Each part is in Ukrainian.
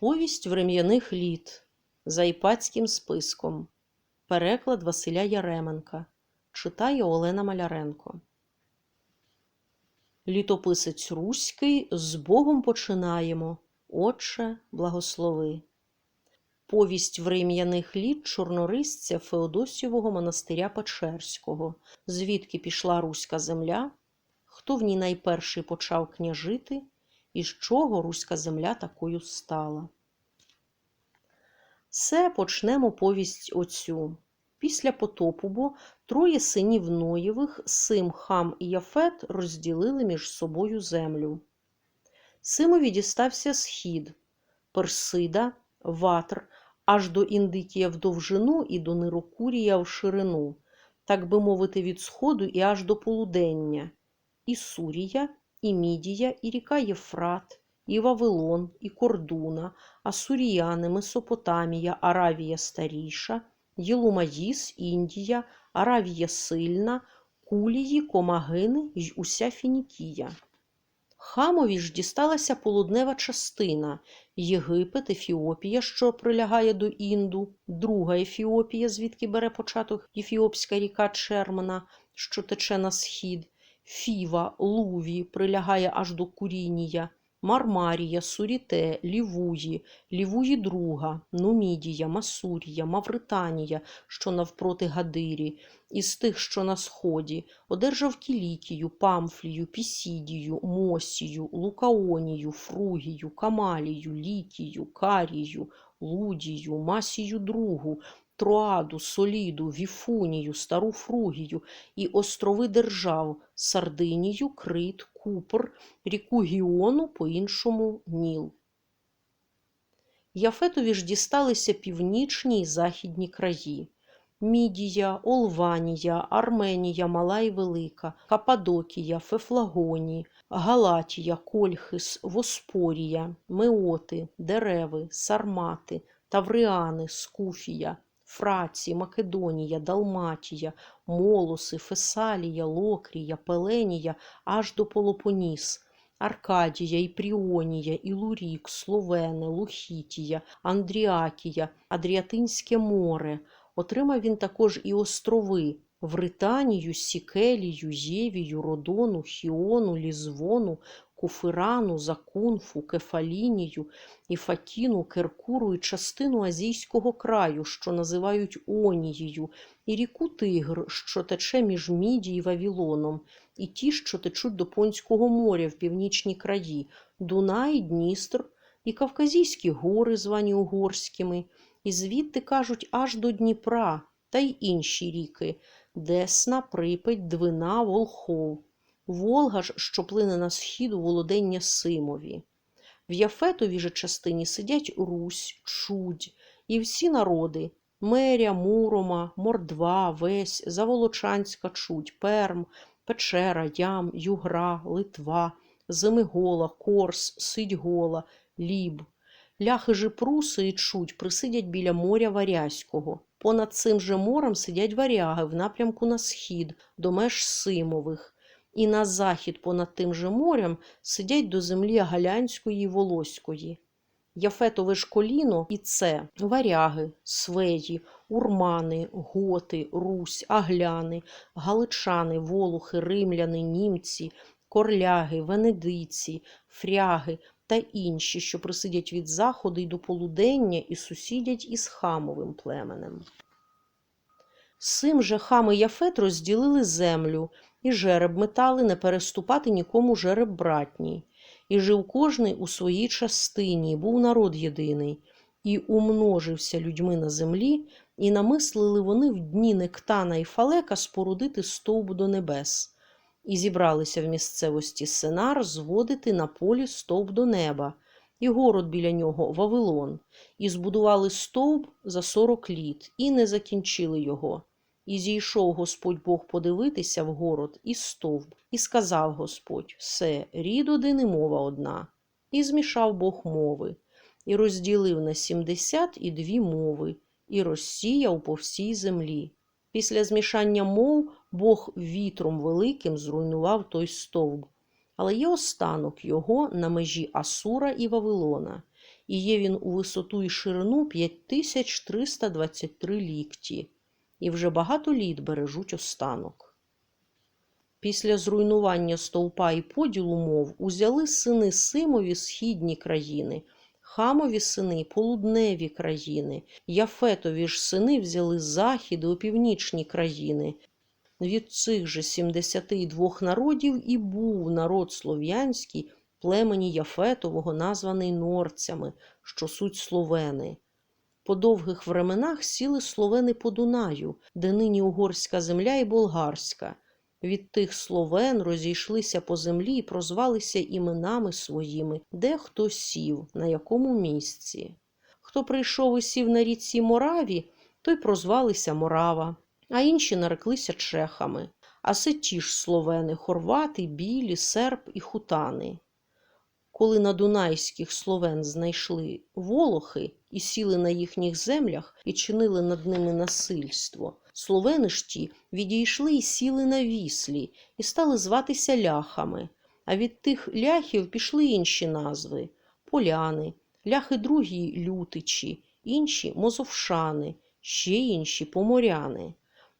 Повість врем'яних літ за іпатським списком. Переклад Василя Яременка. Читає Олена Маляренко. Літописець Руський з Богом починаємо. Отче, благослови. Повість врем'яних літ чорнорисця Феодосівого монастиря Печерського, звідки пішла руська земля, хто в ній найперший почав княжити, і з чого руська земля такою стала. Се почнемо повість оцю. Після потопу бо троє синів Ноєвих, Сим, Хам і Яфет розділили між собою землю. Симові дістався схід, Персида, Ватр, аж до Індикія в довжину і до Нирокурія в ширину, так би мовити, від сходу і аж до полудення, і Сурія, і Мідія, і ріка Єфрат, і Вавилон, і Кордуна, Асуріяни, Месопотамія, Аравія Старіша, Єлумаїс, Індія, Аравія Сильна, Кулії, Комагини й уся Фінікія. Хамові ж дісталася полуднева частина Єгипет, Ефіопія, що прилягає до Інду, друга Ефіопія, звідки бере початок Ефіопська ріка Чермена, що тече на схід, Фіва, Луві, прилягає аж до Курінія, Мармарія, Суріте, Лівуї, Лівуї друга, Нумідія, Масурія, Мавританія, що навпроти Гадирі, із тих, що на сході, одержав Кілікію, Памфлію, Пісідію, Мосію, Лукаонію, Фругію, Камалію, Лікію, Карію, Лудію, Масію другу, Троаду, Соліду, Віфунію, Стару Фругію і острови держав Сардинію, Крит, Купр, ріку Гіону, по-іншому Ніл. Яфетові ж дісталися північні й західні краї. Мідія, Олванія, Арменія Мала і Велика, Кападокія, Фефлагонії, Галатія, Кольхис, Воспорія, Меоти, Дереви, Сармати, Тавриани, Скуфія, Фраці, Македонія, Далматія, Молоси, Фесалія, Локрія, Пеленія аж до Пелопоніс, Аркадія, Іпріонія, Ілурік, Словене, Лухітія, Андріакія, Адріатинське море. Отримав він також і острови Вританію, Сікелію, Євію, Родону, Хіону, Лізвону, Куфирану, Закунфу, Кефалінію, Іфатіну, Керкуру і частину азійського краю, що називають Онією, і ріку Тигр, що тече між Міді і Вавілоном, і ті, що течуть до Понського моря в північні краї, Дунай, Дністр, і Кавказійські гори, звані Угорськими, і звідти кажуть аж до Дніпра та й інші ріки Десна, Припять, Двина, Волхов. Волга ж, що плине на схід у володення Симові. В Яфетовій же частині сидять Русь, Чудь і всі народи Меря, Мурома, Мордва, Весь, Заволочанська Чудь, Перм, Печера, Ям, Югра, Литва, Земигола, Корс, Сидьгола, Ліб. Ляхи же Пруси і Чудь присидять біля моря Варязького. Понад цим же морем сидять варяги в напрямку на схід, до меж Симових і на захід понад тим же морем сидять до землі Галянської й Волоської. Яфетове ж коліно і це варяги, свеї, урмани, готи, русь, агляни, галичани, волухи, римляни, німці, корляги, венедиці, фряги та інші, що присидять від заходу й до полудення і сусідять із хамовим племенем. Сим же хам і Яфет розділили землю, і жереб метали не переступати нікому жереб братній. І жив кожний у своїй частині, був народ єдиний, і умножився людьми на землі, і намислили вони в дні Нектана і Фалека спорудити стовб до небес, і зібралися в місцевості Сенар зводити на полі стовп до неба, і город біля нього Вавилон, і збудували стовп за сорок літ, і не закінчили його. І зійшов Господь Бог подивитися в город і стовп, і сказав Господь все, рід один і мова одна. І змішав Бог мови, і розділив на сімдесят і дві мови, і розсіяв по всій землі. Після змішання мов Бог вітром великим зруйнував той стовп, але є останок його на межі Асура і Вавилона, і є він у висоту і ширину 5323 лікті, і вже багато літ бережуть останок. Після зруйнування стовпа і поділу мов узяли сини Симові східні країни, Хамові сини полудневі країни, Яфетові ж сини взяли захід і опівнічні країни. Від цих же 72 народів і був народ слов'янський племені Яфетового, названий норцями, що суть словени. По довгих временах сіли словени по Дунаю, де нині угорська земля і болгарська. Від тих словен розійшлися по землі і прозвалися іменами своїми, де хто сів, на якому місці. Хто прийшов і сів на річці Мораві, той прозвалися Морава, а інші нареклися чехами. А це ті ж словени хорвати, білі, серб і хутани. Коли на дунайських словен знайшли волохи і сіли на їхніх землях і чинили над ними насильство, словени ж ті відійшли і сіли на віслі, і стали зватися ляхами. А від тих ляхів пішли інші назви поляни, ляхи другі лютичі, інші мозовшани, ще інші поморяни.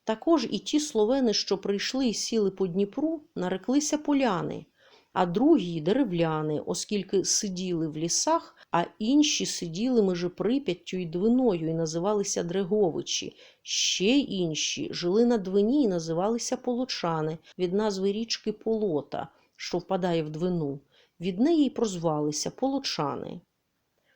Також і ті словени, що прийшли і сіли по Дніпру, нареклися поляни, а другі деревляни, оскільки сиділи в лісах, а інші сиділи межи Прип'яттю і Двиною і називалися Дреговичі. Ще інші жили на Двині і називалися Полочани від назви річки Полота, що впадає в Двину. Від неї й прозвалися Полочани.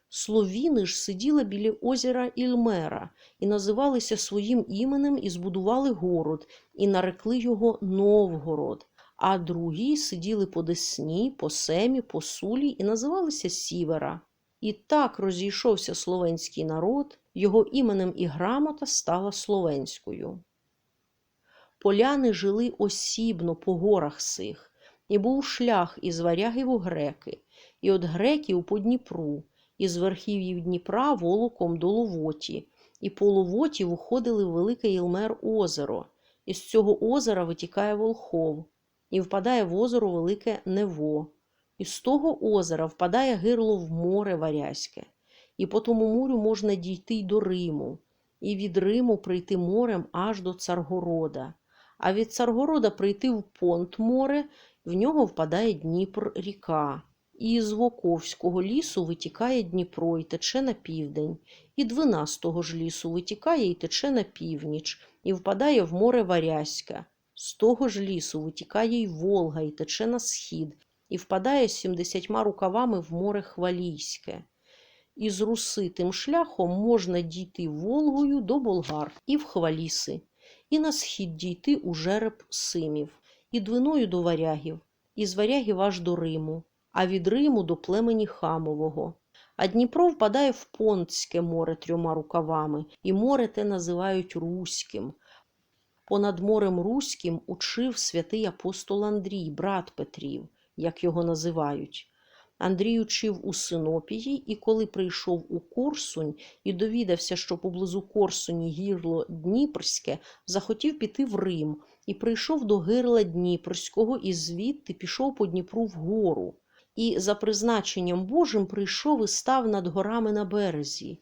Словіни ж сиділи біля озера Ільмера і називалися своїм іменем і збудували город, і нарекли його Новгород, а другі сиділи по Десні, по Семі, по Сулі і називалися Сівера. І так розійшовся словенський народ, його іменем і грамота стала словенською. Поляни жили осібно по горах сих, і був шлях із варягів у греки, і от греків по Дніпру, із верхів'їв Дніпра волоком до Ловоті, і по Ловоті виходили в велике Ілмер озеро, і з цього озера витікає Волхов, і впадає в озеро Велике Нево, і з того озера впадає гирло в море Варязьке, і по тому морю можна дійти й до Риму, і від Риму прийти морем аж до Царгорода, а від Царгорода прийти в Понт море, в нього впадає Дніпр ріка. І з Воковського лісу витікає Дніпро і тече на південь, і Двина ж лісу витікає і тече на північ, і впадає в море Варязьке. З того ж лісу витікає й Волга і тече на схід, і впадає сімдесятьма рукавами в море Хвалійське. І з Руси тим шляхом можна дійти Волгою до Болгар і в Хваліси, і на схід дійти у жереб Симів, і двиною до варягів, і з варягів аж до Риму, а від Риму до племені Хамового. А Дніпро впадає в Понтське море трьома рукавами, і море те називають Руським. Понад морем Руським учив святий апостол Андрій, брат Петрів, як його називають. Андрій учив у Синопії, і коли прийшов у Корсунь і довідався, що поблизу Корсуні гірло Дніпрське, захотів піти в Рим і прийшов до гирла Дніпрського, і звідти пішов по Дніпру вгору. І за призначенням Божим прийшов і став над горами на березі,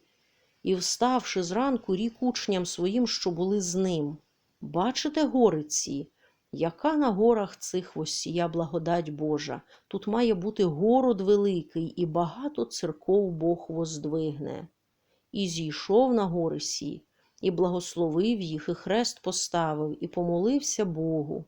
і, вставши зранку, рік учням своїм, що були з ним. Бачите гори ці? Яка на горах цих восія благодать Божа? Тут має бути город великий, і багато церков Бог воздвигне. І зійшов на гори сі, і благословив їх, і хрест поставив, і помолився Богу.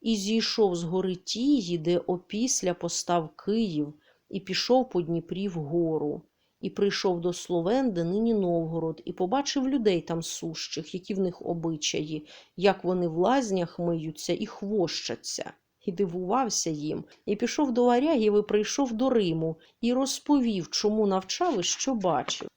І зійшов з гори тії, де опісля постав Київ, і пішов по Дніпрі вгору, і прийшов до Словен, де нині Новгород, і побачив людей там сущих, які в них обичаї, як вони в лазнях миються і хвощаться. І дивувався їм, і пішов до варягів, і прийшов до Риму, і розповів, чому навчав і що бачив.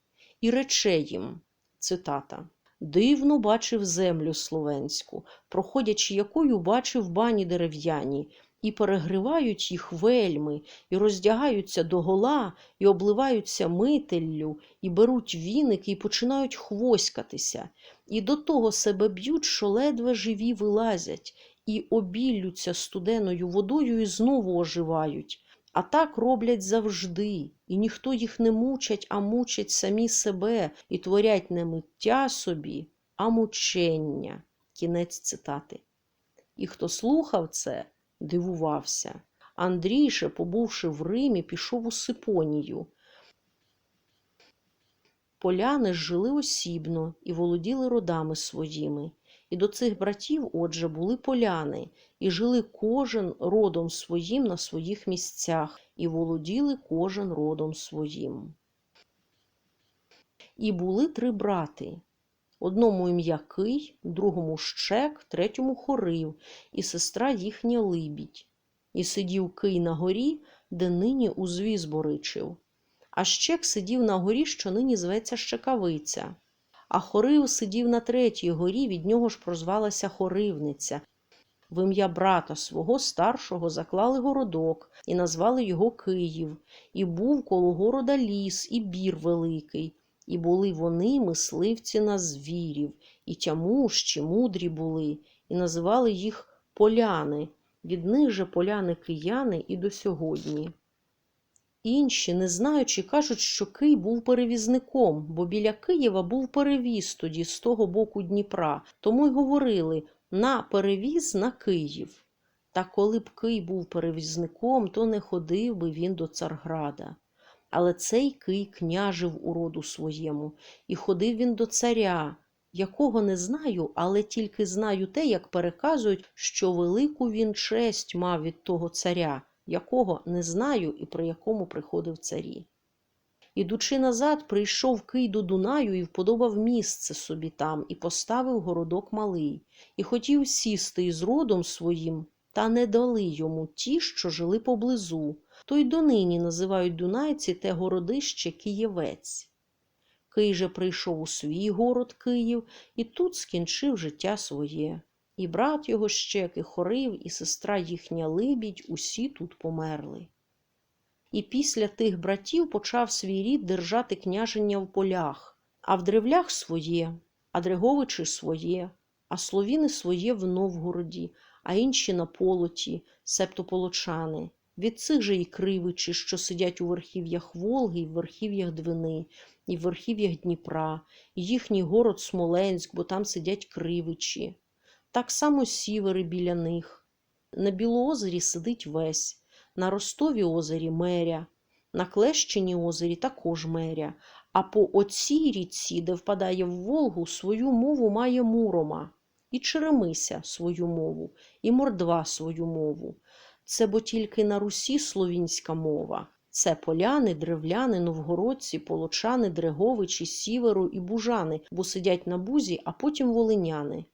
І рече їм цитата. Дивно бачив землю словенську, проходячи якою бачив бані дерев'яні, і перегривають їх вельми, і роздягаються догола, і обливаються мителлю, і беруть віники, і починають хвоськатися, і до того себе б'ють, що ледве живі вилазять, і обіллються студеною водою і знову оживають. А так роблять завжди, і ніхто їх не мучать, а мучать самі себе і творять не миття собі, а мучення. Кінець цитати. І хто слухав це, дивувався. Андрій же, побувши в Римі, пішов у Сипонію. Поляни жили осібно і володіли родами своїми. І до цих братів, отже, були поляни, і жили кожен родом своїм на своїх місцях, і володіли кожен родом своїм. І були три брати. Одному ім'я Кий, другому Щек, третьому Хорив, і сестра їхня Либідь. І сидів Кий на горі, де нині узвіз боричив. А Щек сидів на горі, що нині зветься Щекавиця. А Хорив сидів на третій горі, від нього ж прозвалася Хоривниця. В ім'я брата свого старшого заклали городок і назвали його Київ, і був коло города ліс, і бір великий, і були вони мисливці на звірів, і тямущі, мудрі були, і називали їх поляни. Від них же поляни кияни і до сьогодні. Інші, не знаючи, кажуть, що Кий був перевізником, бо біля Києва був перевіз тоді з того боку Дніпра, тому й говорили на перевіз на Київ. Та коли б Кий був перевізником, то не ходив би він до Царграда. Але цей Кий княжив у роду своєму, і ходив він до царя, якого не знаю, але тільки знаю те, як переказують, що велику він честь мав від того царя, якого не знаю і при якому приходив царі. Ідучи назад, прийшов Кий до Дунаю і вподобав місце собі там, і поставив городок малий, і хотів сісти із родом своїм, та не дали йому ті, що жили поблизу. То й донині називають дунайці те городище Києвець. Кий же прийшов у свій город Київ і тут скінчив життя своє. І брат його Щек, і Хорив, і сестра їхня Либідь усі тут померли. І після тих братів почав свій рід держати княження в полях, а в древлях своє, а Дреговичі своє, а словіни своє в Новгороді, а інші на полоті, септо полочани. Від цих же і кривичі, що сидять у верхів'ях Волги, і в верхів'ях Двини, і в верхів'ях Дніпра, і їхній город Смоленськ, бо там сидять кривичі. Так само сівери біля них. На Білоозері сидить весь, на Ростові озері меря, на Клещині озері також меря, а по оцій річці, де впадає в Волгу, свою мову має Мурома, і Черемися свою мову, і Мордва свою мову. Це бо тільки на Русі словінська мова. Це поляни, древляни, новгородці, полочани, дреговичі, сіверу і бужани, бо сидять на бузі, а потім волиняни.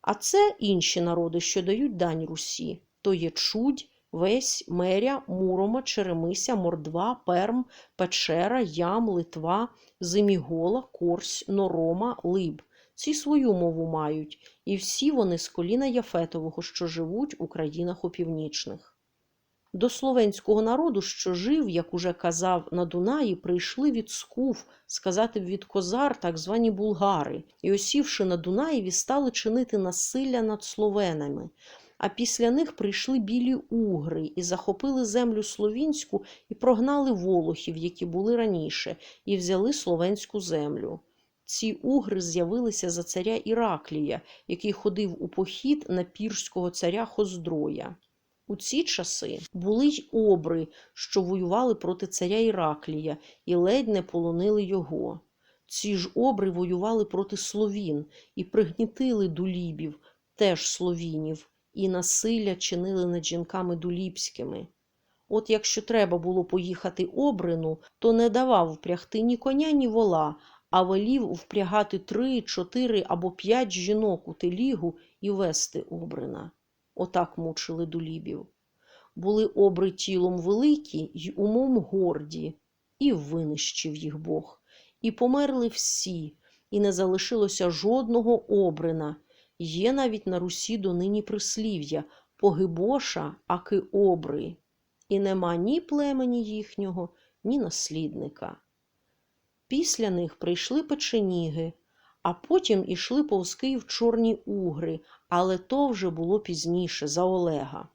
А це інші народи, що дають дань Русі. То є Чудь, Весь, Меря, Мурома, Черемися, Мордва, Перм, Печера, Ям, Литва, Зимігола, Корсь, Норома, Либ. Ці свою мову мають, і всі вони з коліна Яфетового, що живуть у країнах опівнічних. До словенського народу, що жив, як уже казав, на Дунаї, прийшли від скуф, сказати б від козар, так звані булгари, і, осівши на Дунаєві, стали чинити насилля над словенами. А після них прийшли білі угри і захопили землю словінську і прогнали волохів, які були раніше, і взяли словенську землю. Ці угри з'явилися за царя Іраклія, який ходив у похід на пірського царя Хоздроя. У ці часи були й обри, що воювали проти царя Іраклія, і ледь не полонили його. Ці ж обри воювали проти словін і пригнітили дулібів, теж словінів, і насилля чинили над жінками дулібськими. От якщо треба було поїхати обрину, то не давав впрягти ні коня, ні вола, а велів впрягати три, чотири або п'ять жінок у телігу і вести обрина. Отак мучили дулібів. Були обри тілом великі й умом горді, і винищив їх Бог. І померли всі, і не залишилося жодного обрина. Є навіть на Русі донині прислів'я погибоша, аки обри, і нема ні племені їхнього, ні наслідника. Після них прийшли печеніги, а потім ішли повз Київ чорні угри, але то вже було пізніше, за Олега.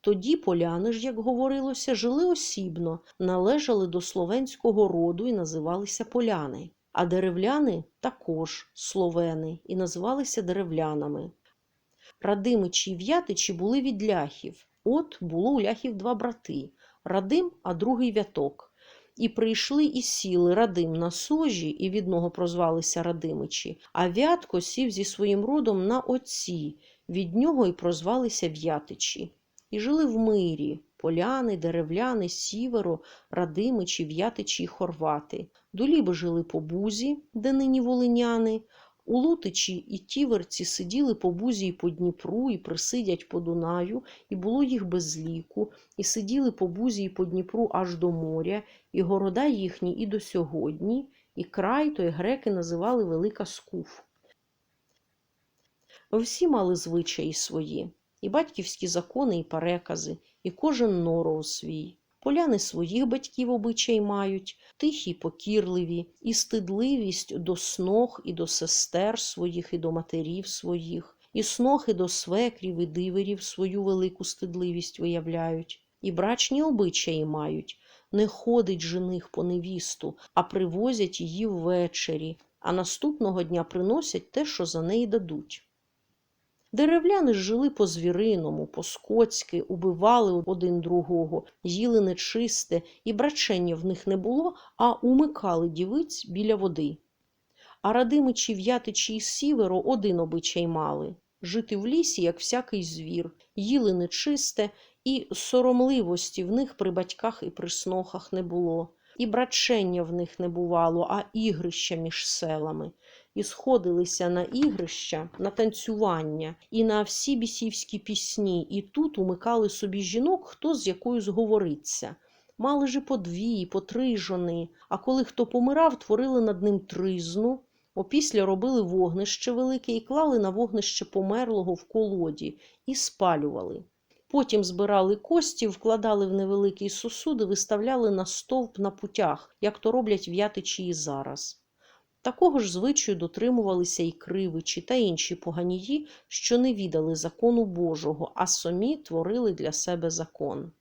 Тоді поляни ж, як говорилося, жили осібно, належали до словенського роду і називалися поляни. А деревляни також словени і називалися деревлянами. Радимичі і в'ятичі були від ляхів. От було у ляхів два брати Радим, а другий вяток. І прийшли і сіли Радим на сожі, і від нього прозвалися Радимичі, а вятко сів зі своїм родом на отці, від нього і прозвалися в'ятичі. І жили в мирі поляни, деревляни, сіверо, радимичі, в'ятичі й хорвати. Доліби жили по бузі, де нині волиняни, у Лутичі і Тіверці сиділи по бузі і по Дніпру, і присидять по Дунаю, і було їх без ліку, і сиділи по бузі і по Дніпру аж до моря, і города їхні і до сьогодні, і край той греки називали Велика Скуф. Всі мали звичаї свої, і батьківські закони, і перекази, і кожен норов свій. Поляни своїх батьків обичай мають, тихі, покірливі, і стидливість до снох і до сестер своїх, і до матерів своїх, і снохи до свекрів і диверів свою велику стидливість виявляють, і брачні обичаї мають. Не ходить жених по невісту, а привозять її ввечері, а наступного дня приносять те, що за неї дадуть. Деревляни жили по звіриному, по скотськи, убивали один другого, їли нечисте, і брачення в них не було, а умикали дівиць біля води. А радимичі, в'ятичі і сіверо один обичай мали жити в лісі, як всякий звір, їли нечисте, і соромливості в них при батьках і при снохах не було, і брачення в них не бувало, а ігрища між селами і сходилися на ігрища, на танцювання і на всі бісівські пісні, і тут умикали собі жінок, хто з якою зговориться. Мали ж і по дві, по три жони, а коли хто помирав, творили над ним тризну, опісля робили вогнище велике і клали на вогнище померлого в колоді і спалювали. Потім збирали кості, вкладали в невеликий сосуд і виставляли на стовп на путях, як то роблять в'ятичі і зараз. Такого ж звичаю дотримувалися і кривичі та інші поганії, що не віддали закону Божого, а самі творили для себе закон.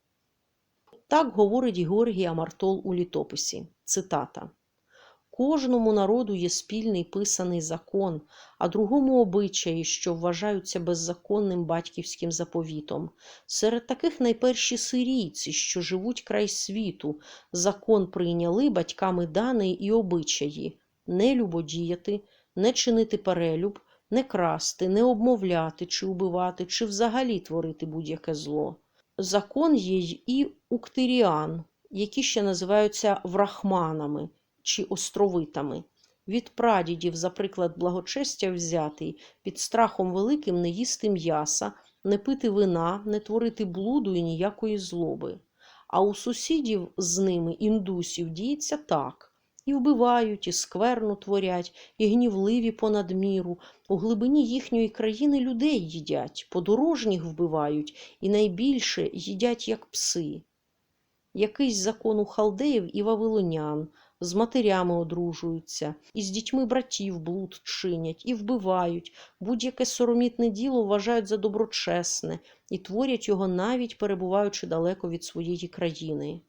Так говорить Георгій Амартол у літописі. Цитата. Кожному народу є спільний писаний закон, а другому обичаї, що вважаються беззаконним батьківським заповітом. Серед таких найперші сирійці, що живуть край світу, закон прийняли батьками даний і обичаї не любодіяти, не чинити перелюб, не красти, не обмовляти чи убивати, чи взагалі творити будь-яке зло. Закон є і уктиріан, які ще називаються врахманами чи островитами. Від прадідів, за приклад благочестя взятий, під страхом великим не їсти м'яса, не пити вина, не творити блуду і ніякої злоби. А у сусідів з ними, індусів, діється так і вбивають, і скверну творять, і гнівливі понад міру. У глибині їхньої країни людей їдять, подорожніх вбивають, і найбільше їдять, як пси. Якийсь закон у халдеїв і вавилонян з матерями одружуються, і з дітьми братів блуд чинять, і вбивають, будь-яке соромітне діло вважають за доброчесне і творять його навіть перебуваючи далеко від своєї країни.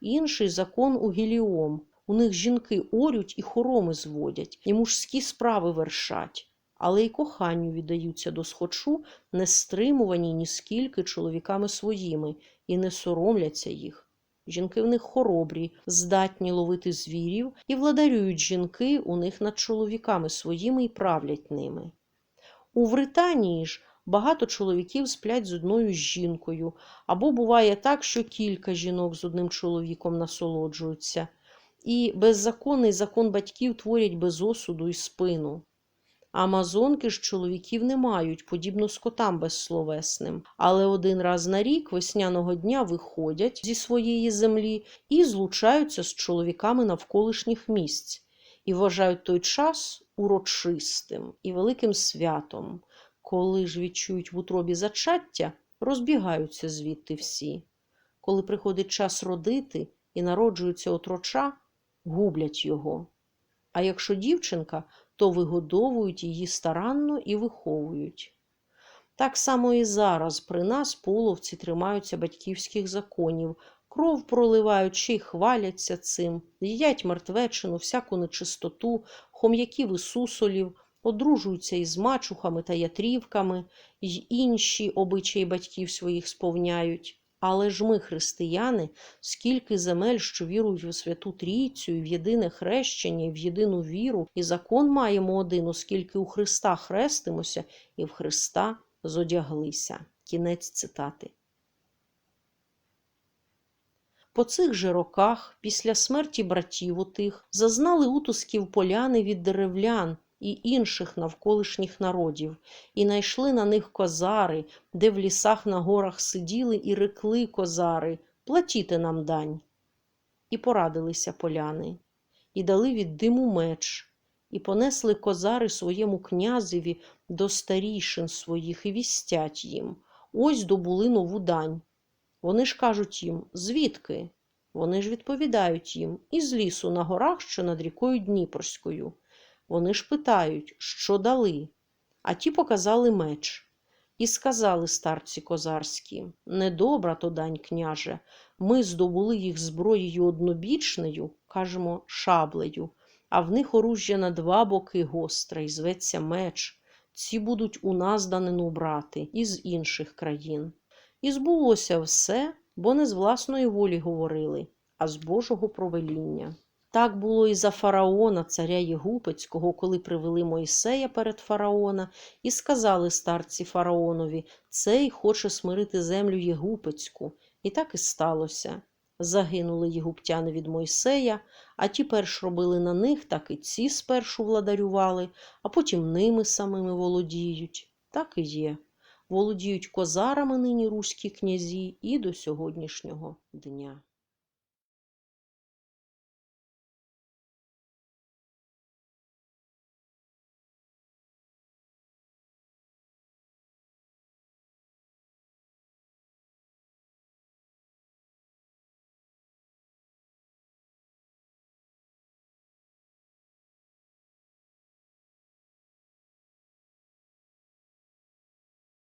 Інший закон у Гіліом у них жінки орють і хороми зводять, і мужські справи вершать, але й коханню віддаються до схочу, не стримувані ні скільки чоловіками своїми, і не соромляться їх. Жінки в них хоробрі, здатні ловити звірів, і владарюють жінки у них над чоловіками своїми і правлять ними. У Вританії ж багато чоловіків сплять з одною жінкою, або буває так, що кілька жінок з одним чоловіком насолоджуються і беззаконний закон батьків творять без осуду і спину. Амазонки ж чоловіків не мають, подібно скотам безсловесним, але один раз на рік весняного дня виходять зі своєї землі і злучаються з чоловіками навколишніх місць і вважають той час урочистим і великим святом. Коли ж відчують в утробі зачаття, розбігаються звідти всі. Коли приходить час родити і народжується отроча, гублять його. А якщо дівчинка, то вигодовують її старанно і виховують. Так само і зараз при нас половці тримаються батьківських законів, кров проливають ще й хваляться цим, їдять мертвечину, всяку нечистоту, хом'яків і сусолів, одружуються із мачухами та ятрівками, й інші обичаї батьків своїх сповняють. Але ж ми, християни, скільки земель, що вірують у Святу Трійцю, і в єдине хрещення, і в єдину віру, і закон маємо один, оскільки у Христа хрестимося, і в Христа зодяглися. Кінець цитати. По цих же роках, після смерті братів отих, зазнали утисків поляни від деревлян і інших навколишніх народів, і найшли на них козари, де в лісах на горах сиділи і рекли козари платіте нам дань. І порадилися поляни, і дали від диму меч, і понесли козари своєму князеві до старішин своїх і вістять їм ось добули нову дань. Вони ж кажуть їм звідки? Вони ж відповідають їм із лісу на горах, що над рікою Дніпорською. Вони ж питають, що дали, а ті показали меч. І сказали старці козарські недобра то дань, княже, ми здобули їх зброєю однобічною, кажемо, шаблею, а в них оружжя на два боки гостре, і зветься меч. Ці будуть у нас данину брати із інших країн. І збулося все, бо не з власної волі говорили, а з Божого провеління. Так було і за фараона, царя Єгупецького, коли привели Мойсея перед фараона, і сказали старці фараонові цей хоче смирити землю Єгупецьку. І так і сталося. Загинули єгуптяни від Мойсея, а ті перш робили на них, так і ці спершу владарювали, а потім ними самими володіють. Так і є. Володіють козарами нині руські князі і до сьогоднішнього дня.